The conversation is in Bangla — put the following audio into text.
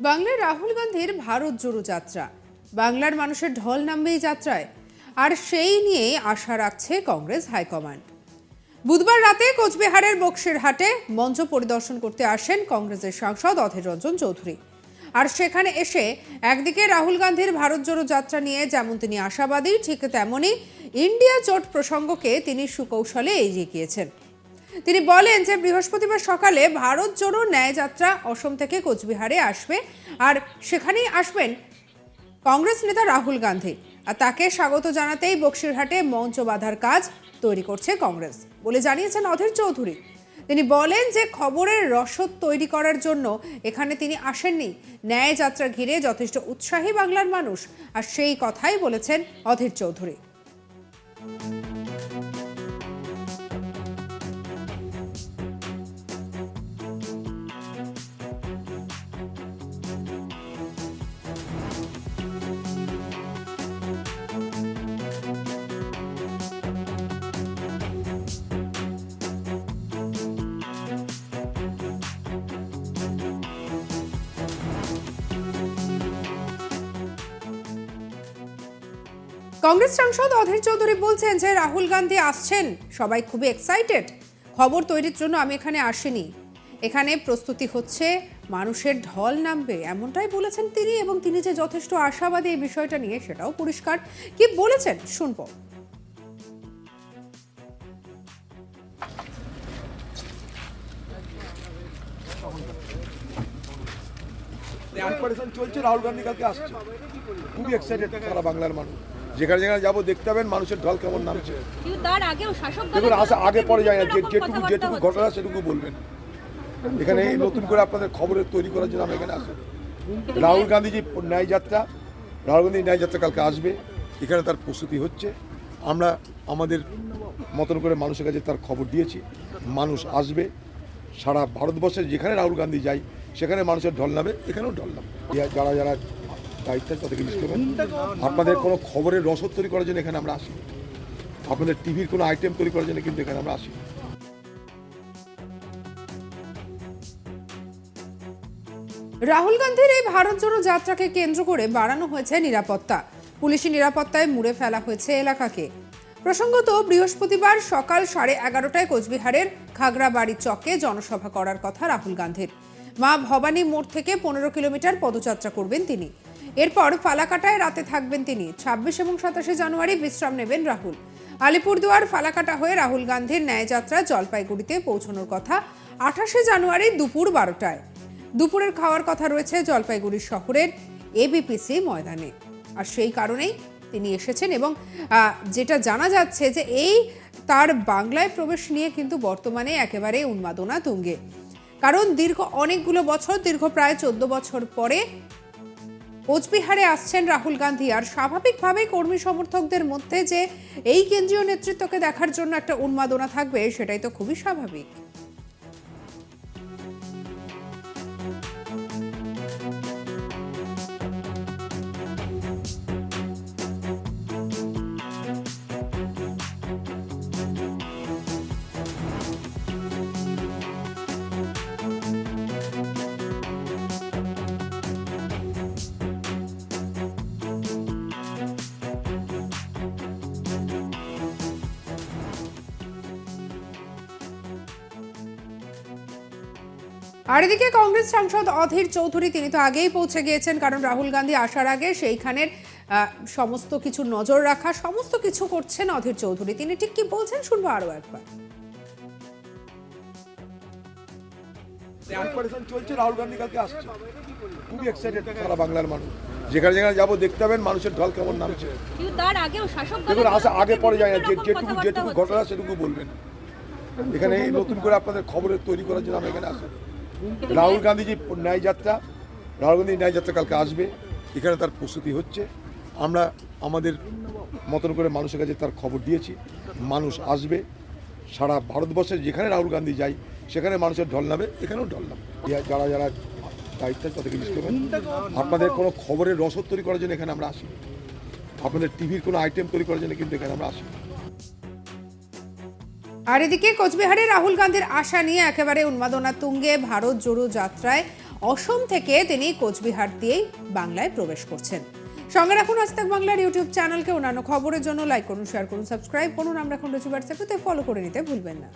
বাংলার রাহুল গান্ধীর ভারত জোড়ো যাত্রা। বাংলার মানুষের ঢল নামবে এই যাত্রায়। আর সেই নিয়ে আশা রাখছে কংগ্রেস হাইকমান্ড। বুধবার রাতে কোচবিহারের বক্সিরহাটে মঞ্চ পরিদর্শন করতে আসেন কংগ্রেসের সাংসদ অধীর রঞ্জন চৌধুরী। আর সেখানে এসে একদিকে রাহুল গান্ধীর ভারত জোড়ো যাত্রা নিয়ে যেমন তিনি আশাবাদী, ঠিক তেমনই ইন্ডিয়া জোট প্রসঙ্গকে তিনি সুকৌশলে এগিয়ে গিয়েছেন। তিনি বলেন যে বৃহস্পতিবার সকালে ভারত জোড়ো ন্যায়যাত্রা অসম থেকে কোচবিহারে আসবে আর সেখানেই আসবেন কংগ্রেস নেতা রাহুল গান্ধী। আর তাকে স্বাগত জানাতেই বক্সিরহাটে মঞ্চ বাঁধার কাজ তৈরি করছে কংগ্রেস বলে জানিয়েছেন অধীর চৌধুরী। তিনি বলেন যে খবরের রসদ তৈরি করার জন্য এখানে তিনি আসেননি। ন্যায় যাত্রা ঘিরে যথেষ্ট উৎসাহী বাংলার মানুষ। আর সেই কথাই বলেছেন অধীর চৌধুরী। কংগ্রেস সাংসদ অধীর চৌধুরী বলছেন যে রাহুল গান্ধী আসছেন। সবাই খুবই এক্সাইটেড খবর তৈরির জন্য আমি এখানে আসিনি। এখানে প্রস্তুতি হচ্ছে, মানুষের ঢল নামবে, এমনটাই বলেছেন তিনি এবং তিনি যে যথেষ্ট আশাবাদী এই বিষয়টা নিয়ে সেটাও পরিষ্কার কি বলেছেন, শুনব। চলছে, রাহুল গান্ধী কালকে আসছে। খুবই এক্সাইটেড সারা বাংলার মানুষ। যেখানে যেখানে যাব দেখতে পাবেন মানুষের ঢল কেমন নামছে। দেখুন আসা আগে পরে যায় না যে- যেটুকু যেটুকু ঘটনা সেটুকু বলবেন। এখানে এই নতুন করে আপনাদের খবরের তৈরি করার জন্য আমরা এখানে আসি। রাহুল গান্ধীজি ন্যায় যাত্রা রাহুল গান্ধী ন্যায় যাত্রা কালকে আসবে। এখানে তার প্রস্তুতি হচ্ছে। আমরা আমাদের মতন করে মানুষের কাছে তার খবর দিয়েছি। মানুষ আসবে। সারা ভারতবর্ষে যেখানে রাহুল গান্ধী যায় সেখানে মানুষের ঢল নামে এখানেও ঢল নামে। যারা যারা দায়িত্ব আছে তাদেরকে লিস্ট করবেন। আপনাদের কোনো খবরের রসদ তৈরি করার জন্য এখানে আমরা আসি। আপনাদের টিভির কোনো আইটেম তৈরি করার জন্য কিন্তু এখানে আমরা আসি। রাহুল গান্ধীর এই ভারত জোড়ো যাত্রাকে কেন্দ্র করে বাড়ানো হয়েছে নিরাপত্তা। পুলিশি নিরাপত্তায় মুড়ে ফেলা হয়েছে এলাকাকে। প্রসঙ্গত বৃহস্পতিবার সকাল সাড়ে এগারোটায় কোচবিহারের খাগড়াবাড়ি চকে জনসভা করার কথা রাহুল গান্ধীর। মা ভবানী মোড় থেকে পনেরো কিলোমিটার পদযাত্রা করবেন তিনি। এরপর ফালাকাটায় রাতে থাকবেন তিনি। ছাব্বিশ এবং সাতাশে জানুয়ারি বিশ্রাম নেবেন রাহুল। আলিপুরদুয়ার ফালাকাটা হয়ে রাহুল গান্ধীর ন্যায়যাত্রা জলপাইগুড়িতে পৌঁছানোর কথা আঠাশে জানুয়ারি দুপুর বারোটায়। দুপুরের খাওয়ার কথা রয়েছে জলপাইগুড়ি শহরের এবিপিসি ময়দানে। আর সেই কারণেই তিনি এসেছেন এবং যেটা জানা যাচ্ছে যে এই তার বাংলায় প্রবেশ নিয়ে কিন্তু বর্তমানে একেবারে উন্মাদনা তুঙ্গে। কারণ দীর্ঘ অনেকগুলো বছর, দীর্ঘ প্রায় চোদ্দ বছর পরে কোচবিহারে আসছেন রাহুল গান্ধী। আর স্বাভাবিকভাবেই কর্মী সমর্থকদের মধ্যে যে এই কেন্দ্রীয় নেতৃত্বকে দেখার জন্য একটা উন্মাদনা থাকবে, সেটাই তো খুবই স্বাভাবিক। আর এদিকে কংগ্রেস সাংসদ অধীর চৌধুরী তিনি তো আগেই পৌঁছে গিয়েছেন কারণ রাহুল গান্ধী আসার আগে সেইখানের সমস্ত কিছু নজর রাখা সমস্ত কিছু করছেন অধীর চৌধুরী। তিনি ঠিক কি বলছেন শুনব আরও একবার। প্রিপারেশন চলছে রাহুল গান্ধী কালকে আসছে। খুবই এক্সাইটেড সারা বাংলার মানুষ। যেখানে যেখানে যাব দেখতে পাবেন মানুষের ঢল কেমন নামছে। দেখুন আসা আগে পরে যায় না যেটুকু যেটুকু। ঘটনা সেটুকু বলবেন। এখানে এই নতুন করে আপনাদের খবরের তৈরি করার জন্য আমরা এখানে আসি। রাহুল গান্ধী যে ন্যায় যাত্রা, রাহুল গান্ধী ন্যায় যাত্রা কালকে আসবে, এখানে তার প্রস্তুতি হচ্ছে। আমরা আমাদের মতন করে মানুষের কাছে তার খবর দিয়েছি, মানুষ আসবে। সারা ভারতবর্ষে যেখানে রাহুল গান্ধী যায় সেখানে মানুষের ঢল নামে, এখানেও ঢল নামে। যারা যারা দায়িত্ব তাদেরকে লিস্ট করবেন। আপনাদের কোনো খবরের রসদ তৈরি করার জন্য এখানে আমরা আসি আপনাদের টিভির কোনো আইটেম তৈরি করার জন্য কিন্তু এখানে আমরা আসি আর এদিকে কোচবিহারে রাহুল গান্ধীর আশা নিয়ে একেবারে উন্মাদনা তুঙ্গে ভারত জোড়ো যাত্রায় অসম থেকে তিনি কোচবিহার দিয়েই বাংলায় প্রবেশ করছেন। সঙ্গে রাখুন আজ তাক বাংলার ইউটিউব চ্যানেলকে অন্যান্য খবরের জন্য লাইক করুন শেয়ার করুন সাবস্ক্রাইব করুন। আমরা এখন হোয়াটসঅ্যাপে ফলো করে নিতে ভুলবেন না।